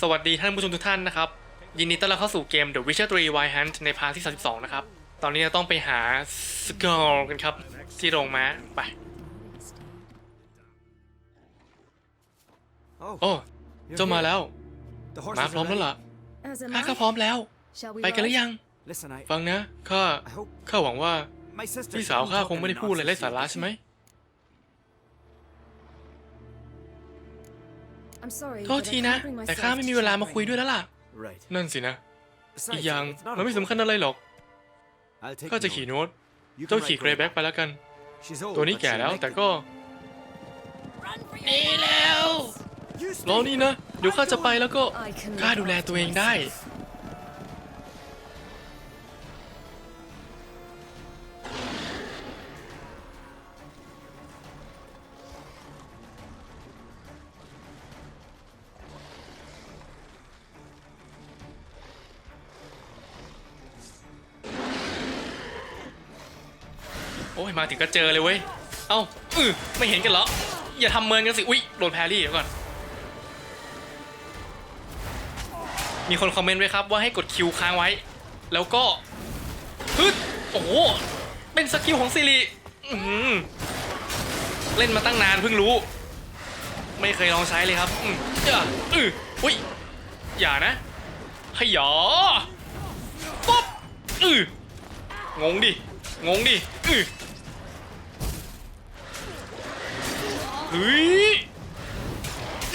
สวัสดีท่านผู้ชมทุกท่านนะครับ ยินดีต้อนรับเข้าสู่เกม The Witcher 3 Wild Hunt ในพาร์ทที่ 32 นะครับ ตอนนี้เราต้องไปหาสกอลกันครับ ที่โรงม้าไป โอ้เจ้ามาแล้ว ม้าพร้อมแล้วล่ะ As am ข้า I. ก็พร้อมแล้ว Shall we ไปกันหรือ ride? ยัง Listen, I, ฟังนะข้า I hope ข้าหวังว่า my sister พี่สาวข้าคงไม่ได้พูดอะไรไร้สาระใช่ไหม โทษ but I ทีนะ can't bring แต่ myself ข้าไม่มีเวลามาคุยด้วยแล้วล่ะ Right. นั่นสินะ Besides, อีกอย่าง it's not มันไม่สำคัญอะไรหรอก I'll take ข้าจะ note. ขี่โน้ต You เจ้า can ขี่ ride เกรย์แบ็ก Greyback. ไปแล้วกัน She's old, ตัวนี้ but แก่ she'll แล้ว make แต่ it. ก็นี่แล้ว You รอ stay นี่นะ เดี๋ยวข้าจะไปแล้วก็ I can ข้า look ดูแล after ตัวเองได้ อ้ยมาถึงก็เจอเลยเว้ย เอ้าอือไม่เห็นกันเหรอ อย่าทำเมินกันสิ อุ๊ยโดนแพรรี่เดี๋ยวก่อน มีคนคอมเมนต์ไว้ครับว่าให้กดคิวค้างไว้ แล้วก็ฮึดโอ้โห เป็นสกิลของซิริเล่นมาตั้งนานเพิ่งรู้ ไม่เคยลองใช้เลยครับ อือย่าอืออุ้ย อย่านะให้หยอป๊อบอืองงดิ งงดิ เฮ้ย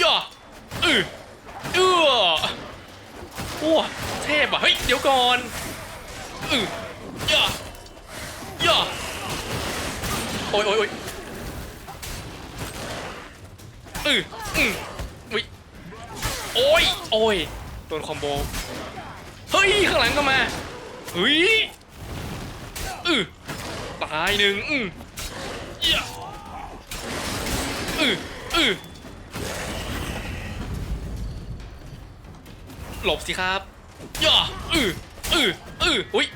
ย่าอือเออโอ้เทพอะเฮ้ยเดี๋ยวก่อนอือย่าย่าโอ้ยโอ้ยโอ้ยอืออือวิโอ้ยโอ้ยโดนคอมโบเฮ้ยข้างหลังก็มาเฮ้ยอือตายหนึ่งอือ หลบสิครับย่าอืออืออืออุ้ย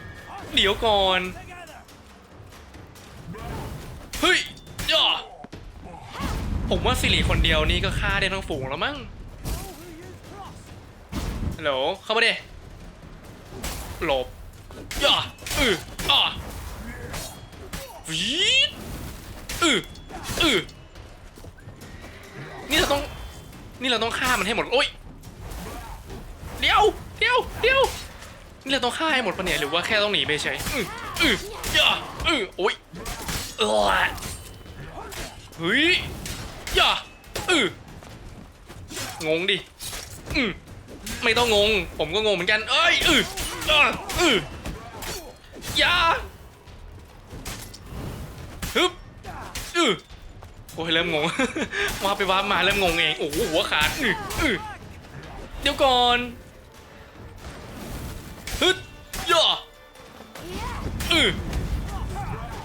เดี๋ยวก่อนเฮ้ยย่าผมว่าสิริคนเดียวนี่ก็ฆ่าได้ทั้งฝูงแล้วมั้งฮัลโหลเข้ามาดิหลบย่าอืออ่าวีดอืออือนี่เราต้องนี่เราต้องฆ่ามันให้หมดโอ้ย เดี๋ยวเดี๋ยวนี่เราต้องฆ่าให้หมดปะเนี่ยหรือว่าแค่ต้องหนีไปเฉยอืออือย่าอือโอ้ยเออเฮ้ยย่าอืองงดิอือไม่ต้องงง ผมก็งงเหมือนกัน เอ้ยอืออ่าอืออย่าฮึบอือโอ้ยเริ่มงงว่าไปว่ามาเริ่มงงเอง โอ้โหหัวขาดอืออือเดี๋ยวก่อน ย่ออือ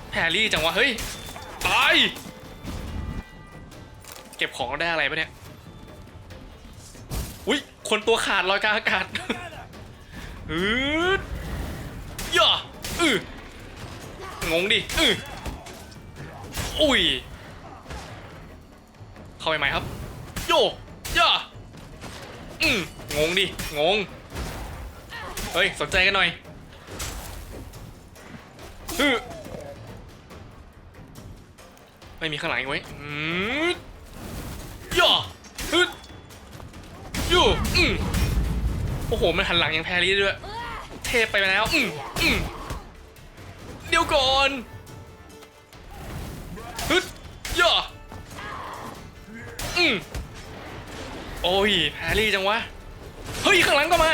แพรรี่จังวะ เฮ้ย ตาย เก็บของได้อะไรปะเนี่ย อุ้ย คนตัวขาดลอยกลางอากาศฮึดย่ออืองงดิอืออุ้ย เข้าไปไหมครับ โยย่าอืมงงดิ งง เฮ้ย สนใจกันหน่อย ฮึไม่มีข้างหลังอีกไว้ยอืมย่าฮึโยอืมโอ้โห มันหันหลังยังแพรรี่ด้วย เทพไปแล้ว อืมอืมเดี๋ยวก่อนฮึย่าอืมโอ้ยแพรรี่จังวะ เฮ้ย ข้างหลังก็มา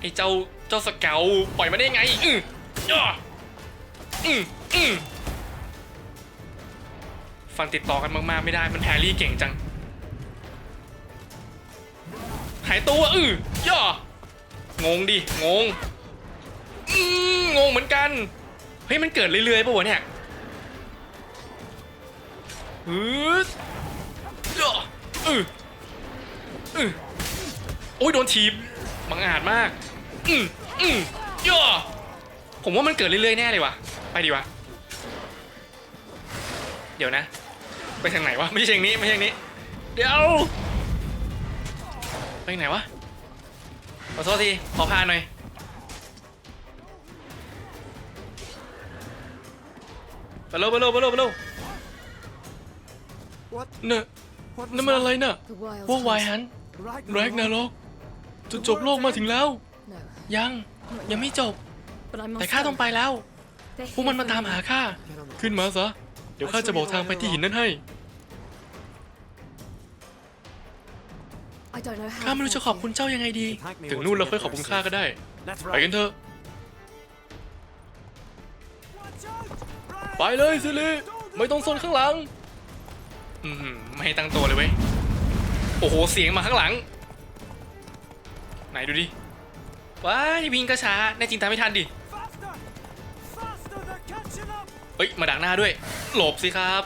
ไอ้เจ้า เจ้าสเกลปล่อยมาได้ไง อือย่าอืมอืมฟันติดต่อกันมาก ๆ ไม่ได้มันแพรรี่เก่งจัง หายตัวอือย่างงดิ งง อืมงงเหมือนกัน เฮ้ย มันเกิดเรื่อย ๆป่าวะเนี่ยฮึดย่ออืออือโอ้ยโดนทีบบังอาจมาก อืม อืมย่อผมว่ามันเกิดเรื่อยๆแน่เลยว่ะ ไปดีวะ เดี๋ยวนะ ไปทางไหนวะ ไม่ใช่ทางนี้ ไม่ใช่ทางนี้ เดี๋ยว ไปไหนวะ ขอโทษที ขอพาหน่อย ไปเร็วไปเร็วไปเร็วไปเร็ว What? เนอะ What นั่นมันอะไรน่ะ The wild พวกวาย hunt. ฮัน Ragnarok? แร็กนาล็อกจุดจบโลกมาถึงแล้ว No, ยังยังไม่จบ but I must แต่ข้า go. ต้องไปแล้ว They're พวกมัน here มา for ตาม me. หาข้า ขึ้นมาซะ เดี๋ยวข้าจะบอกทางไปที่หินนั่นให้ I don't know how ข้าไม่รู้จะขอบคุณเจ้ายังไงดี ถึงนู่นเราค่อยขอบคุณข้าก็ได้ Let's ไปกัน ride. เถอะ Watch out! ไปเลยสิลิไม่ต้องซนข้างหลัง อืมไม่ให้ตั้งตัวเลยเว้ย โอ้โห เสียงมาข้างหลัง ไหนดูดิ ว้ายวิ่งก็ช้าแน่จริงตามไม่ทันดิ เฮ้ย มาดักหน้าด้วย หลบสิครับ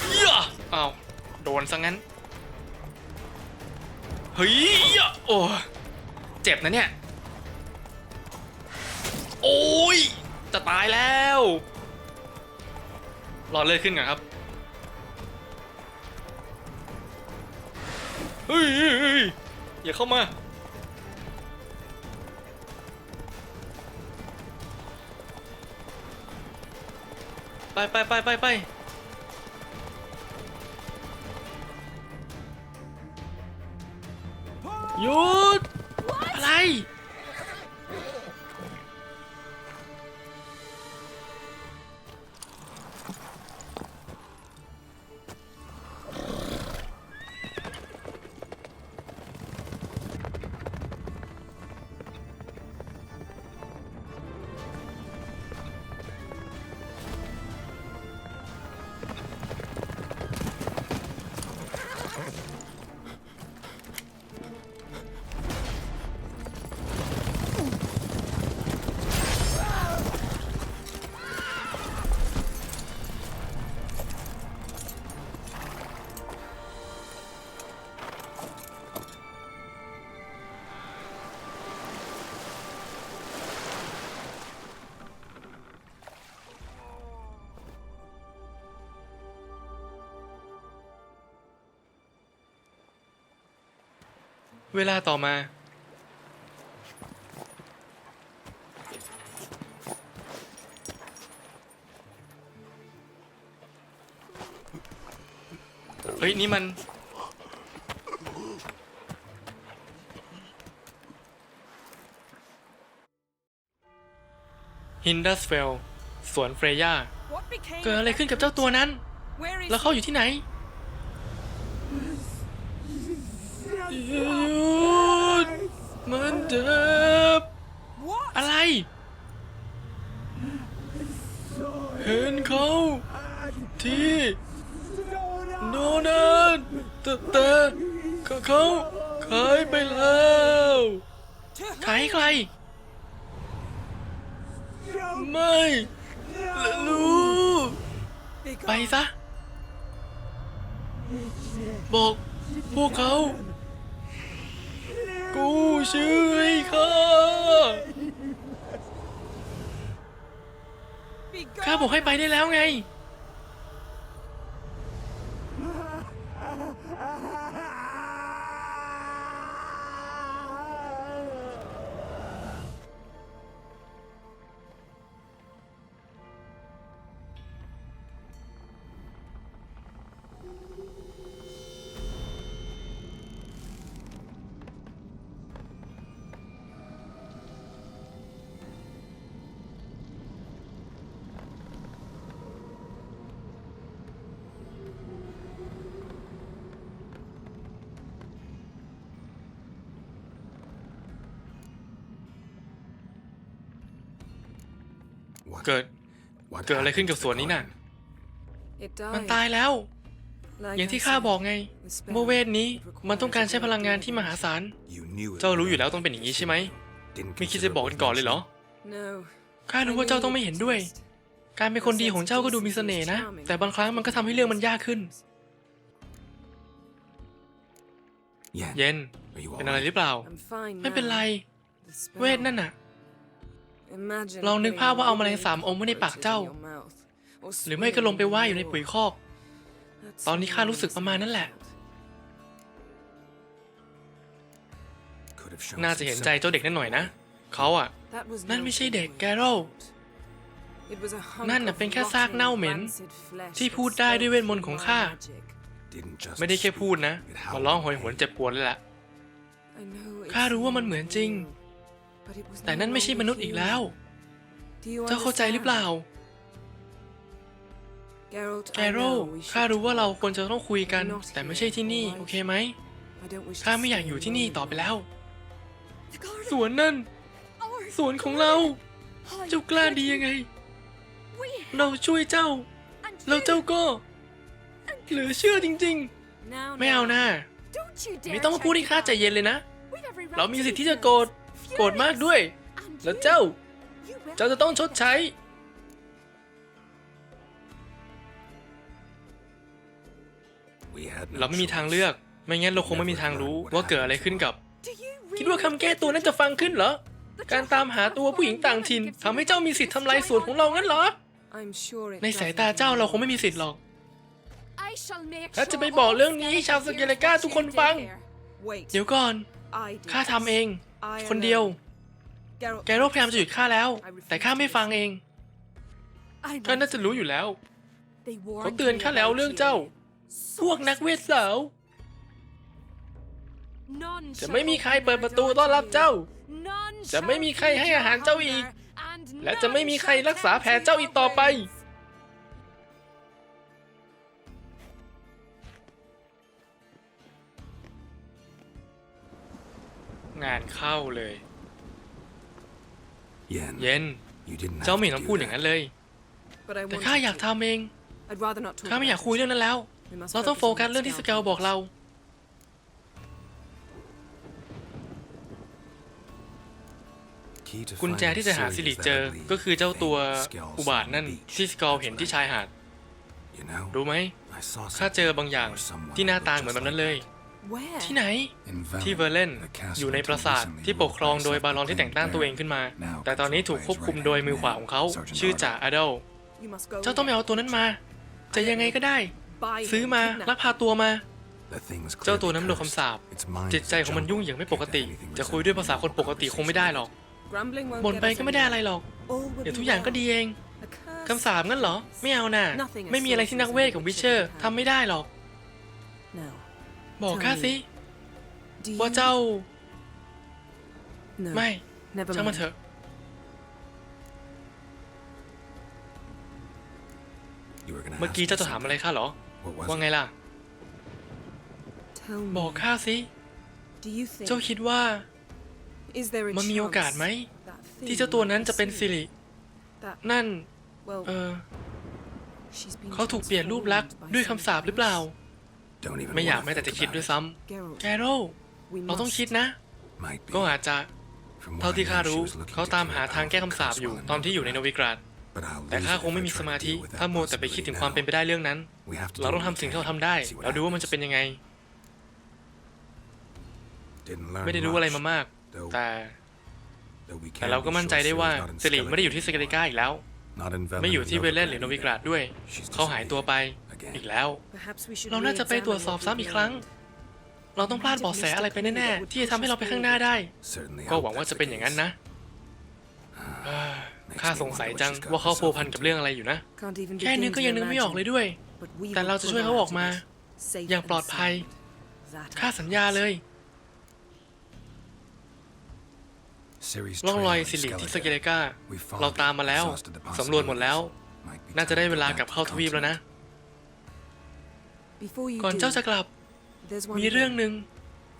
เหี้อ้าวโดนซะงั้น เฮ้ยโอ้เจ็บนะเนี่ย โอ้ย จะตายแล้ว รอเลือดขึ้นก่อนครับ เฮ้ยเฮ้ยเฮ้ยอย่าเข้ามาไปไปไปไปไปหยุดอะไร เวลาต่อมา เฮ้ย นี่มัน ฮินดัสเฟล สวนเฟรย่า What became เกิด of อะไร that ขึ้นกับเจ้าตัวนั้น Where is แล้วเขาอยู่ที่ไหนหยุด มันเจ็บ What? อะไร เห็นเขาที่โนนันแต่แต่เขาขายไปแล้ว To ขายให้ใคร ไม่และลูก Be ไป gone. ซะ บอกพวกเขา กูชื่อให้ข้า Be ข้า gone. บอกให้ไปได้แล้วไง เกิด เกิดอะไรขึ้นกับสวนนี้น่ะ It มัน died. ตายแล้ว Like อย่างที่ I ข้า said, บอกไง the spell เมื่อเวทนี้ required มันต้องการใช้ a พลังงาน great ที่มหาศาล You knew it เจ้ารู้ would อยู่แล้ว be ต้องเป็นอย่างนี้ใช่ไหม Didn't ไม่คิด consider จะบอกกันก่อนเลยเหรอ No. ข้ารู้ว่าเจ้าต้องไม่เห็นด้วย การเป็นคนดีของเจ้าก็ดูมีเสน่ห์นะ แต่บางครั้งมันก็ทำให้เรื่องมันยากขึ้น Yeah. เย็น Are you เป็นอะไรห alright? รือเปล่า I'm fine ไม่เป็นไร now. The spell, เวทนั่นน่ะ Imagine ลองนึกภาพว่าเอาแมลง putting สามอมไว้ในปากเจ้า cockroaches in your mouth, or หรือไม่ก็ลงไปว่ายอยู่ใน swimming ปุ๋ย in คอก That's ตอนนี้ข้ารู้สึกประมาณนั้นแหละ Could have shown น่าจะ some เห็นใจเจ้าเด็กนั่นหน่อยนะ เขาอะ That was นั่น no ไม่ใช่เด็ก human แกโรล It was a hunk นั่นน่ะ of เป็นแค่ซาก rotting, เน่าเหม็น rancid flesh ที่ that พูดได้ด้วยเวทมนต์ spoke ของ my ข้า magic. Didn't just ไม่ได้แค่ speak, พูดนะ it มัน howled ร้อง in โหยหวน pain. เจ็บปวดเลยล่ะ I know it's ข้ารู้ว่ามันเหมือนจริง แต่ no นั่นไม่ใช่ longer มนุษย์อีกแล้ว human. Do you เจ้าเข้าใจหรือเปล่า understand? Geralt, แก I โร know we ข้า should รู้ว่าเราควรจะต้องคุยกัน Not แต่ไม่ใช่ที่นี่ here, โอเคไหม I don't wish to ข้าไม่อยาก stay อยู่ที่นี่ alone ต่อไปแล้ว The garden. สวนนั่น Our สวนของเรา How เจ้ากล้าดียังไง we เราช่วยเจ้า and แล้ว you. เจ้าก็ เหลือเชื่อจริง Now, ๆไม่เอาห now. น้า Don't you dare ไม่ต้องมาพูดให้ข้าใจเย็นเลยนะ We've every right เรามี to สิทธิ์ be ที่จะโกรธ furious. โกรธมากด้วย แล้วเจ้า เจ้าจะต้องชดใช้ เราไม่มีทางเลือก ไม่งั้นเราคงไม่มีทางรู้ว่าเกิดอะไรขึ้นกับ คิดว่าคำแก้ตัวนั้นจะฟังขึ้นเหรอ การตามหาตัวผู้หญิงต่างถิ่นทำให้เจ้ามีสิทธิ์ทำลายสวนของเรางั้นเหรอ ในสายตาเจ้าเราคงไม่มีสิทธิ์หรอก I shall make แล้วจะไปบอกเรื่องนี้ให้ชาวสเกเลกาทุกคนฟัง เดี๋ยวก่อน ข้าทำเอง คนเดียว alone. Geralt, แกโรคพยายามจะหยุดข้าแล้ว แต่ข้าไม่ฟังเอง I ข้า know น่าจะรู้อยู่แล้ว they warned เขาเตือน me ข้าแล้ว about เรื่อง you. เจ้า พวกนักเวทสาว None จะ shall ไม่มีใคร open เปิด their ประตู door ต้อน to รับ you. เจ้า None จะไม่ shall มีใคร feed ให้ your อาหารเจ้าอีก hunger, and และจะไม่มีใคร none รักษา shall แผล tend to เจ้าอีกต่อไป งานเข้าเลย Yen, เย็น you didn't เจ้า have ไม่ to ต้อง do พูดอย่างนั้น that. เลย but I แต่ wanted ข้าอยาก to. ทำเอง I'd rather not talk ข้าไม่อยาก about คุย it. เรื่องนั้นแล้ว We must เราต้อง focus โฟ on กัส what's เรื่องที่ now สเกลบอกเรา Key to กุญแจ finding ที่จะหา Sirius สิริ that เจอ I believe ก็คือเจ้าตัว faint skulls อุบาท on นั่น the beach. ที่สเกลเห็นที่ชายหาด You know, รู้ไหม I saw ข้าเจอบาง something อย่าง or someone ที่หน้า that ตา looked เหมือน just แบบนั้นเลย Where? ที่ไหน In ที่ Velen, เวอร์เลน the castle อยู่ในปรา until สาท recently ที่ปกครอง ruled by โดย some บารอนที่แต่งตั้งตัวเองขึ้นมา Now แต่ตอนนี้ถูกควบคุมโดยมือขวาของเขา Sergeant ชื่อจ่า Ardo. อ d ด l You must go เจ้าต้องไปเอาตัวนั้นมา จะยังไงก็ได้ buy ซื้อ him, มา kidnap แล้วพาตัวมา The thing was เจ้าตัว clearly นั้นโดน cursed. คำสาป Its mind จิต is ใจ a ของมัน jungle. ยุ่งอย่างไม่ปกติ Can't have anything จะคุยด้วยภาษาคนปกติคงไม่ได้หรอก Grumbling won't บ่น get ไป us ก็ไม่ได้อะไร anywhere. หรอก All will เดี๋ยว be ทุกอย่างก็ well. ดีเอง A curse คำสาปงั้นเหรอ ไม่เอาน่ะ Nothing as ไม่มีอะไรที่นักเวทของวิเชอร์ทำไม่ได้หรอก Now, บอกข้าสิ do ว่า you- เจ้า No, ไม่ never ช่างมัน mind. เถอะ You were gonna เมื่อ ask กี้ me เจ้าจะถามอะไร something. ข้าเหรอ What was ว่า it? ไงล่ะ Tell บอก me, ข้าสิ do you think เจ้าคิดว่า is there a มันมีโอกาสไหม chance that thing ที่เจ้าตัวนั้นจะเป็น might สิริ that นั่น well เออ she's been เขาถูกเปลี่ยนรูปลักษณ์ transformed by ด้วยคำสาปหรือเปล่า Don't even ไม่อยาก wanna แม้แต่ think จะคิด about ด้วย it. ซ้ Geralt, ำแกโร we เราต้อง must คิดนะ Might be. ก็อาจจะ From what เท่า I ที่ข้า know, she รู้ was looking เขา to ตาม clear หา out ทางแก้ the คำสาป curse อยู่ while in ตอนที่อยู่ในโน Novigrad. วิกราด But I'll แต่ lose ข้า it คง if ไม่ I มี try ส to มาธิ deal with that ถ้ามัวแต่ไปคิด possibility ถึงความเป็น now. ไปได้เรื่องนั้น We have to เรา do ต้อง what ทำ we สิ่งที่เรา can. ทำได้ See what แล้วดูว่ามันจะ happens. เป็นยังไง Didn't learn ไม่ได้รู้อะไร much, มามาก though- แต่ though we แต่ can เรา be ก็มั่น sure ใจได้ว่า Ciri's not in สิริไม่ได้อยู่ที่ส Skellige เกลิก้าอีกแล้ว Not in Velen ไม่อยู่ or ที่เวลเลน Novigrad หรือโนวิก either. ราดด้วย She's เขาหายตัวไป Again. อีกแล้ว perhaps we should เราน่าจะไปตรวจสอบ re-examine ซ้ำ what อีก we've ครั้ง learned. เราต้องพลาดเบาะแสอะไรไปแน่ๆ ที่จะทำให้เราไปข้างหน้าได้ Certainly ก็ hope หวังว่า that's จะ the เป็นอย่างนั้น case. นะเอ้อข้าสงสัยจังว่าเขาโพวพันกับเรื่องอะไรอยู่นะ Can't even แค่นึก begin ก็ to ยังนึกไม่ออกเลย imagine. ด้วย But we แต่ will เราจะช่วย pull เขา out ออกมา of it, safe อย่าง and ปลอดภัย sound. That ข้า I สัญญาเลย Ciri's ร่องรอย trail in สิริที่ส Skellige. เกเลกา We followed เราตามมาแล้ว it, exhausted the สำรวจหมดแล้ว possibilities. Might be น่าจะได้ time to เวลา get กลับ back เข้า to ทวีปแล้วนะ Before you ก่อน do, เจ้าจะกลับ there's one มีเรื่อง thing. หนึ่ง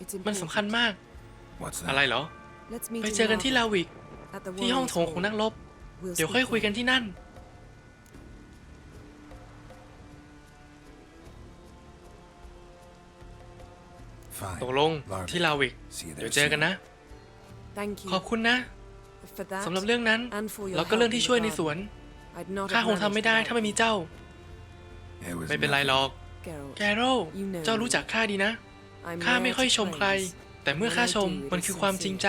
It's มัน important. สำคัญมาก What's อะไร that? เหรอ Let's meet ไป in เจอกันที่ลา Narva วิก at the ที่ห้อง Warriors' โถงของ Hall. นักรบ We'll เดี๋ยว speak ค่อยคุยกัน there. ที่นั่น Fine. ตกลง Larvae. ที่ลาวิก See you เดี๋ยว there เจอกัน soon. นะ Thank ขอบ you คุณนะ for that. สำหรับเรื่องนั้น and for your แล้วก็เรื่องที่ help in ช่วย the ในสวน garden. I'd not ข้า have คงทำไม่ได้ managed ถ้าไม่มีเจ้า It was ไม่เป็นไรหรอก without Geralt. แกโร่เจ้ารู้จักข้าดีนะ ข้าไม่ค่อยชมใคร แต่เมื่อข้าชมมันคือความจริงใจ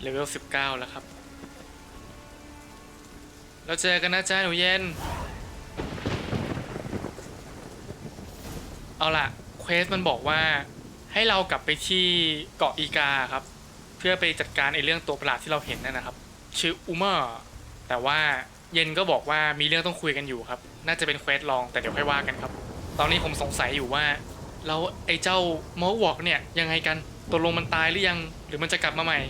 เลเวลสิบเก้าแล้วครับ เราเจอกันนะจ้าหนูเย็น เอาล่ะ เควสมันบอกว่า ให้เรากลับไปที่เกาะอีกาครับ เพื่อไปจัดการไอ้เรื่องตัวประหลาดที่เราเห็นนั่นนะครับ ชื่ออุมาแต่ว่าเย็นก็บอกว่ามีเรื่องต้องคุยกันอยู่ครับ น่าจะเป็นเควสลองแต่เดี๋ยวค่อยว่ากันครับ ตอนนี้ผมสงสัยอยู่ว่าแล้วไอ้เจ้ามอวอกเนี่ยยังไงกันตกลงมันตายหรือยัง หรือมันจะกลับมาใหม่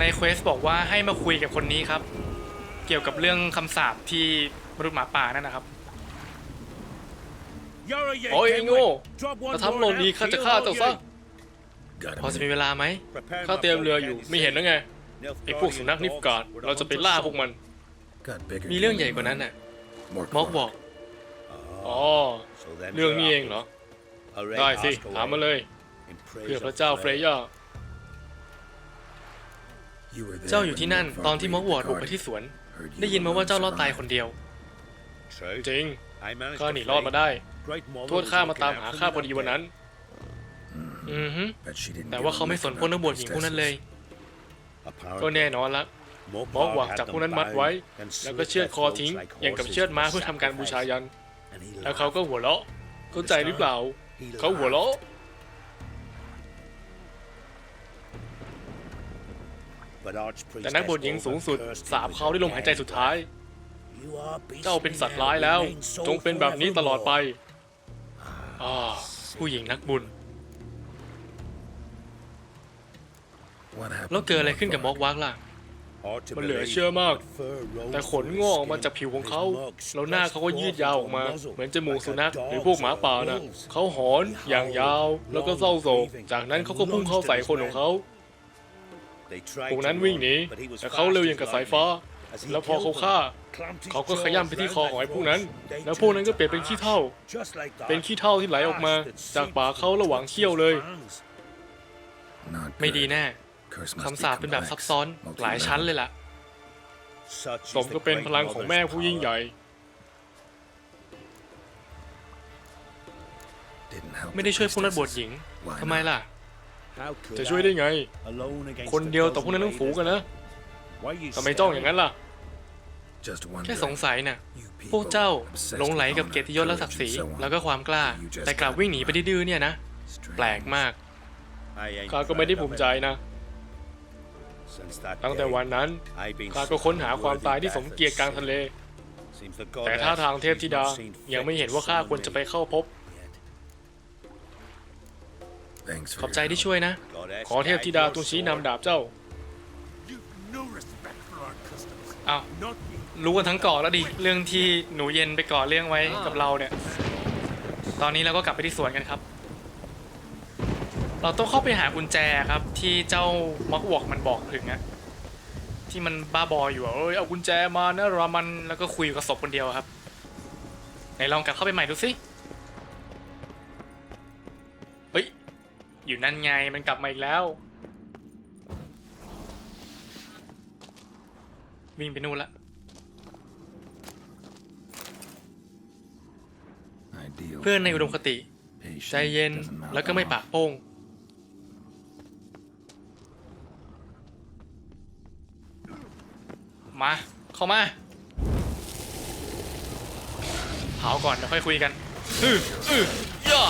ในเควสบอกว่าให้มาคุยกับคนนี้ครับ เกี่ยวกับเรื่องคำสาปที่มนุษย์หมาป่านั่นนะครับ โอ้ยไอ้โง่ถ้าทำโลนี้ข้าจะฆ่าเจ้าซะ Got พอ him. จะมีเวลาไหมข้าเตรียมเรืออยู่ไม่เห็นแล้วไงไอ้พวกสุนัขนิฟกาดเราจะไปล่าพวกมัน Got bigger มีเรื่อง game ใหญ่ than กว่านั้น mine. น่ะ More ม็อก quark. บอกอ๋อเรื่องนี้เองเหรอ ได้สิถามมาเลยเพื่อพระเจ้าเฟรย่า You were there เจ้าอยู่ when ที่นั่น Morkvark ตอนที่มอกวอร์ด raided บุกไป the ที่สวน garden. Heard you ได้ยินมาว่า alone เจ้ารอดตาย survived. คนเดียวจจริริงงข้าข้าหหนีนีรรออดดมามาได้ได้ โทษข้ามาตามหาข้าพอดีวันนั้น อือฮึแต่ว่าเขาไม่สนพวกนักบวชหญิงพวกนั้นเลย ก็แน่นอนละมมอกหวังจับพวกนั้นมัดไว้ แล้วก็เชือดคอทิ้ง อย่างกับเชือดม้าเพื่อทำการบูชายัน แล้วเขาก็หัวเราะ เข้าใจหรือเปล่า เขาหัวเราะแต่นักบวชหญิงสูงสุดสาบเขาได้ลมหายใจสุดท้าย เจ้าเป็นสัตว์ร้ายแล้ว จงเป็นแบบนี้ตลอดไป อ่าผู้หญิงนักบุญ What happened แล้วเกิดอะไรขึ้นกับมอกวักล่ะ มันเหลือเชื่อมาก แต่ขนงอกออกมาจากผิวของเขา แล้วหน้าเขาก็ยืดยาวออกมา เหมือนจมูกสุนัขหรือพวกหมาป่านะเขาหอนอย่างยาว แล้วก็เศร้าโศก จากนั้นเขาก็พุ่งเข้าใส่คนของเขาพวกนั้นวิ่งหนีแต่เขาเร็วอย่างกับสายฟ้า แล้วพอเขาฆ่า เขาก็ขย้ำไปที่คอของไอ้พวกนั้น แล้วพวกนั้นก็เปลี่ยนเป็นขี้เถ้าเป็นขี้เถ้าที่ไหลออกมา จากปากเขาระหว่างเคี้ยวเลย Not ไม่ดี good. แน่ Curse must คำ be สาปเป็นแบบ complex. ซับซ้อนหลายชั้นเลยล่ะสมก็เป็นพลังของแม่ผู้ยิ่งใหญ่ Didn't help ไม่ the ได้ช่วยพวกนักบวช priestesses. หญิง Why ทำไม not? ล่ะ จะช่วยได้ไง คนเดียวต่อพวกนั้นทั้งฝูงกันนะทำไมจ้องอย่างนั้นล่ะ Just แค่ wondering. สงสัยน่ะ You พวก people เจ้า obsessed หลงไหล with กับ honor, เกียรติยศและศักดิ์ศรี courage and so on. แล้วก็ความกล้า แต่กลับวิ่งหนีไปดื้อๆเนี่ยนะ แปลกมากข้าก็ไม่ได้ภูมิใจนะ ตั้งแต่วันนั้นข้าก็ค้นหาความตายที่สมเกียรติกลางทะเล แต่ท่าทางเทพธิดายังไม่เห็นว่าข้าควรจะไปเข้าพบ Thanks ข for อบใจ your ที่ help. ช่วยนะ ขอเทพธิดาจงชี้นำดาบเจ้า อ้าว รู้กันทั้งเกาะแล้วดิเรื่องที่หนูเย็นไปก่อเรื่องไว้กับเราเนี่ย ตอนนี้เราก็กลับไปที่สวนกันครับ เราต้องเข้าไปหากุญแจครับ ที่เจ้ามักวอกมันบอกถึงอะที่มันบ้าบออยู่อะเอ้ยเอากุญแจมานะรามันแล้วก็คุยกับศพคนเดียวครับไหนลองกลับเข้าไปใหม่ดูสิเฮ้ยอยู่นั่นไงมันกลับมาอีกแล้ววิ่งไปนู่นละ เพื่อนในอุดมคติ patient ใจเย็น doesn't mouth แล้วก็ไม่ off. ปากโป้ง มา เข้ามา เผาก่อนแล้วค่อยคุยกันอืออือย่อ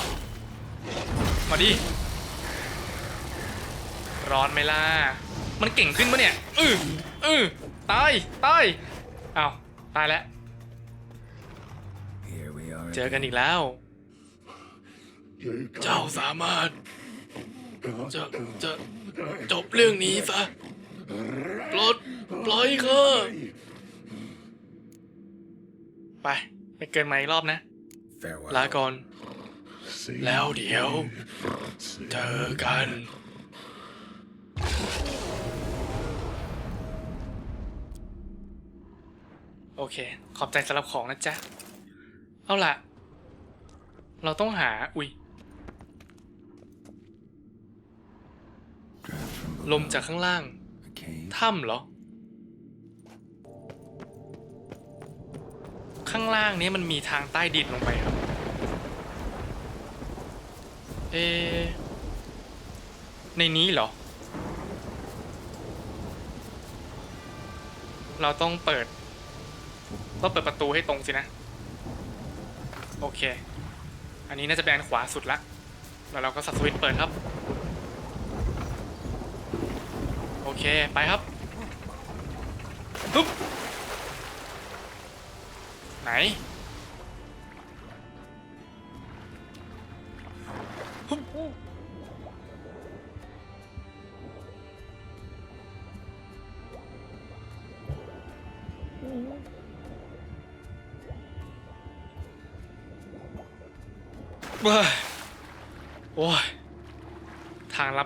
มาดิ ร้อนไหมล่ะ มันเก่งขึ้นปะเนี่ย อืออือตาย ตายอ้าวตายแล้ว Here we are เจอกัน again. อีกแล้ว เจ้าสามารถ จะจะจบเรื่องนี้ซะปลดปล่อยข้าไปไปเกินมาอีกรอบนะ Farewell. ลาก่อน แล้วเดี๋ยว เจอกันโอเค ขอบใจสำหรับของนะจ๊ะ เอาละเราต้องหา อุ้ย ลมจากข้างล่าง ถ้ำเหรอ ข้างล่างนี้มันมีทางใต้ดินลงไปครับ เอ ในนี้เหรอ เราต้องเปิด ต้องเปิดประตูให้ตรงสินะ โอเค อันนี้น่าจะแบนขวาสุดละ แล้วเราก็สับสวิตช์เปิดครับ โอเค ไปครับปุ๊บไหน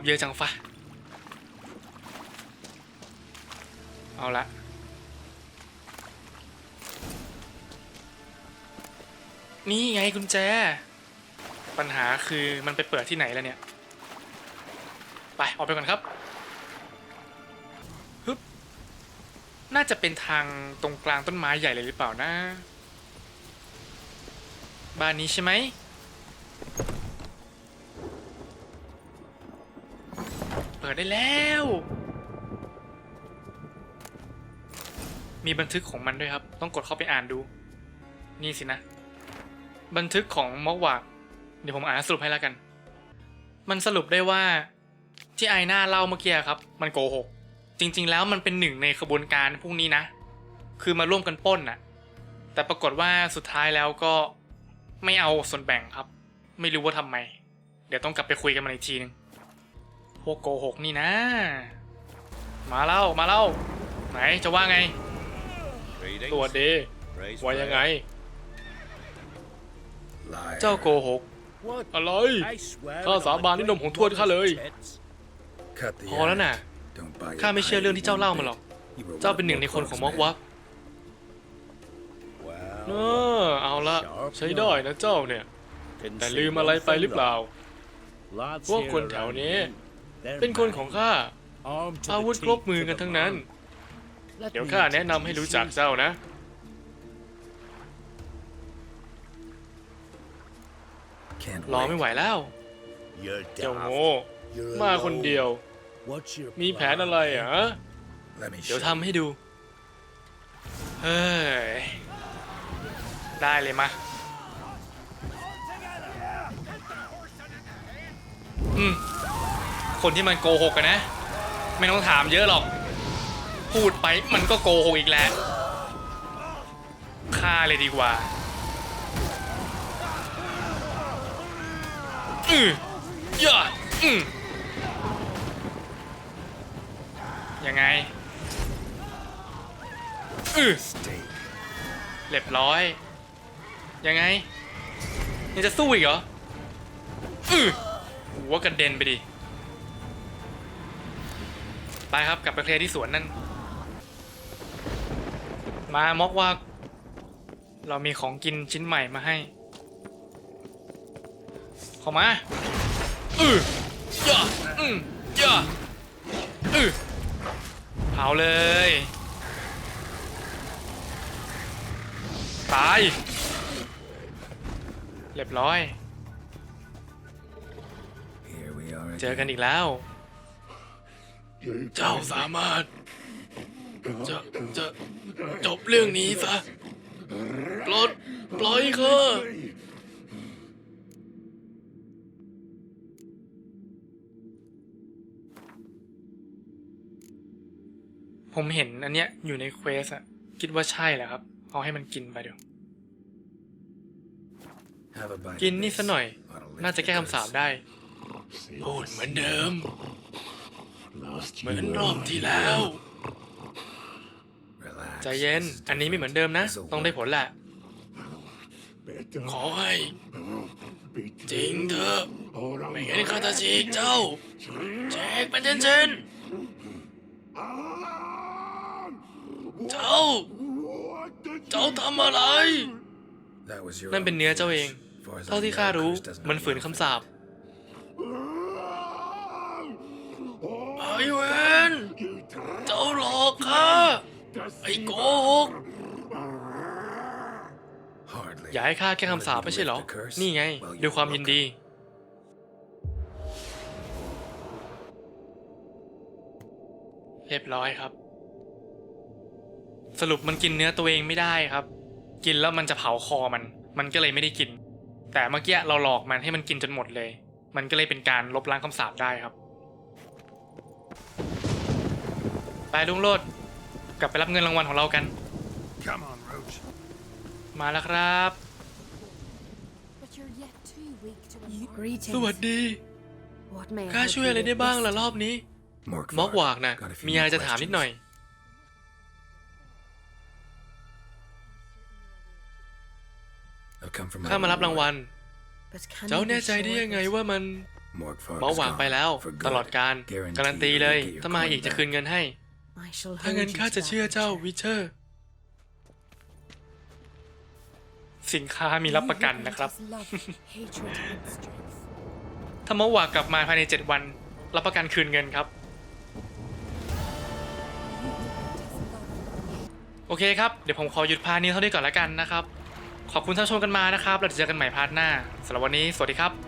เยอะจังฟะเอาละนี่ไงกุญแจ ปัญหาคือมันไปเปิดที่ไหนแล้วเนี่ย ไปออกไปก่อนครับฮึบน่าจะเป็นทางตรงกลางต้นไม้ใหญ่เลยหรือเปล่านะ บ้านนี้ใช่ไหม ปิดได้แล้ว มีบันทึกของมันด้วยครับ ต้องกดเข้าไปอ่านดู นี่สินะ บันทึกของมอกวากเดี๋ยวผมอ่านสรุปให้แล้วกัน มันสรุปได้ว่าที่ไอหน้าเล่าเมื่อกี้ครับ มันโกหก จริง ๆ แล้วมันเป็นหนึ่งในขบวนการพวกนี้นะ คือมาร่วมกันป้นน่ะ แต่ปรากฏว่าสุดท้ายแล้วก็ไม่เอาส่วนแบ่งครับ ไม่รู้ว่าทำไม เดี๋ยวต้องกลับไปคุยกันมาอีกทีนึง วกโกหกนี่นะ มาเล่ามาเล่าไหนจะว่าไงสวัสดีว่ายังไง Liar. เจ้าโกหกอะไรข้าสาบานด้วยนมของทวดข้าเลย Cut the พอแล้วน่ะ eye. Don't buy your ข้าไม่เชื่อเรื่องที่เจ้าเล่ามาหรอก You were เจ้า one เป็นหนึ่งในคนของมอกวักเออเอาละใช้ได้นะเจ้าเนี่ย แต่ลืมอะไรไปหรือเปล่า พวกคนแถวนี้ เป็นคนของข้า อาวุธครบมือกันทั้งนั้นเดี๋ยวข้าแนะนำให้รู้จักเจ้านะ Can't รอไม่ไหวแล้ว เจ้าโง่ มาคนเดียวมีแผนอะไรอะ Let me เดี๋ยว show ทำให้ดู เฮ้ย ได้เลยมา อืม คนที่มันโกหกกันนะ ไม่ต้องถามเยอะหรอก พูดไปมันก็โกหกอีกแล้วฆ่าเลยดีกว่าอือย่าอืยังไงอือเรียบร้อย ยังไงยังจะสู้อีกเหรออือหัวกระเด็นไปดิ ไปครับกลับไปเคลียร์ที่สวนนั่น มามอกว่า เรามีของกินชิ้นใหม่มาให้ เข้ามาอือย่าอืมย่าอือเผาเลย ตาย เรียบร้อย เจอกันอีกแล้ว เจ้าสามารถ จะจะจบเรื่องนี้ซะปลดปล่อยข้าผมเห็นอันเนี้ยอยู่ในเควสอะคิดว่าใช่แหละครับ เอาให้มันกินไปเดี๋ยว Have a bite กิน of นี่ this. ซะหน่อย Oughta lift น่าจะ the แก้คำสาป curse. ได้ พูดเหมือนเดิม เหมือนรอบที่แล้ว Relax. ใจเย็น อันนี้ไม่เหมือนเดิมนะ ต้องได้ผลแหละ ขอให้จริงเถอะไม่งั้นข้าจะฉีกเจ้าแจกเป็นเช่นๆเจ้า เจ้าทำอะไร That was your นั่นเป็น own เนื้อเจ้าเอง choice. Far as I เท่าที่ know, ข้ารู้ curse doesn't มันฝืน allow คำสาปไอ้เวนเจ้าหลอกข้าไอ้โกหก Hardly. อย่าให้ข้าแก้คำสาปไม่ใช่เหรอ นี่ไงด้วยความยินดี เรียบร้อยครับ สรุปมันกินเนื้อตัวเองไม่ได้ครับ กินแล้วมันจะเผาคอมัน มันก็เลยไม่ได้กิน แต่เมื่อกี้เราหลอกมันให้มันกินจนหมดเลย มันก็เลยเป็นการลบล้างคำสาปได้ครับ ไปลุงโลดกลับไปรับเงินรางวัลของเรากัน Come on, Roach. มาแล้วครับ But you're yet too weak to You inform. greetings. สวัสดี What may I ข้า help ช่วย you อะไร with ได้บ้าง this ล่ะ time? รอบนี้ Mork มอกวากนะ Got a few มีอะไร more จะถามนิดหน่อย I've come from ข้ามารับรางวัล But can เจ้า you be แน่ใจได้ sure ยังไง that- ว่ามัน Mork Farm เบาหวานไปแล้ว for ตลอด good. การ Guarantee การันตีเลย you'll get your ถ้ามา coin อีกจะ back. คืนเงินให้ I shall ถ้า hold งั้น you ข้า to จะ that, เชื่อเจ้า Witcher. วิเชอร์ สินค้ามีรับประกันนะครับ You have love, hatred, and strength. ถ้ามาวากกลับมาภายใน 7 วัน รับประกันคืนเงินครับ โอเคครับ เดี๋ยวผมขอหยุดพาร์ทนี้เท่านี้ก่อนแล้วกันนะครับ ขอบคุณท่านผู้ชมกันมานะครับเราจะเจอกันใหม่พาร์ทหน้าสำหรับวันนี้ สวัสดีครับ